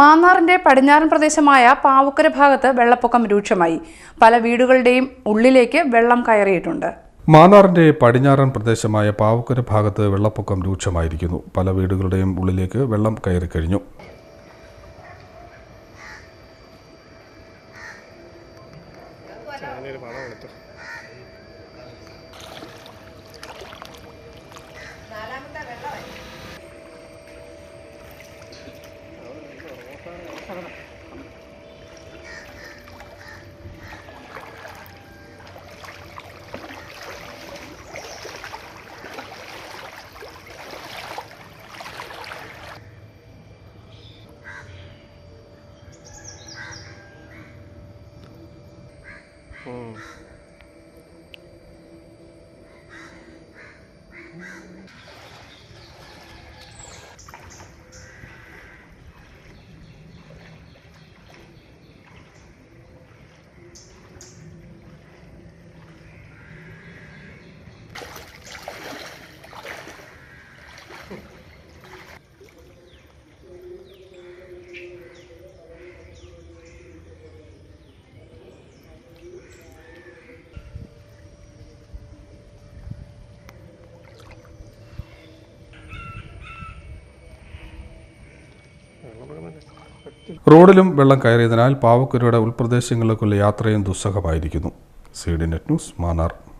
മാന്നാറിന്റെ പടിഞ്ഞാറൻ പ്രദേശമായ പാവുക്കര ഭാഗത്ത് വെള്ളപ്പൊക്കം രൂക്ഷമായി. പല വീടുകളുടെയും ഉള്ളിലേക്ക് വെള്ളം കയറിയിട്ടുണ്ട്. മാന്നാറിന്റെ പടിഞ്ഞാറൻ പ്രദേശമായ പാവക്കര ഭാഗത്ത് വെള്ളപ്പൊക്കം രൂക്ഷമായിരിക്കുന്നു. പല വീടുകളുടെയും ഉള്ളിലേക്ക് വെള്ളം കയറി കഴിഞ്ഞു. 잠깐만. 음. 음. റോഡിലും വെള്ളം കയറിയതിനാൽ പാവക്കുരയുടെ ഉൾപ്രദേശങ്ങളിലേക്കുള്ള യാത്രയും ദുസ്സഹമായിരിക്കുന്നു. C D net news Mannar.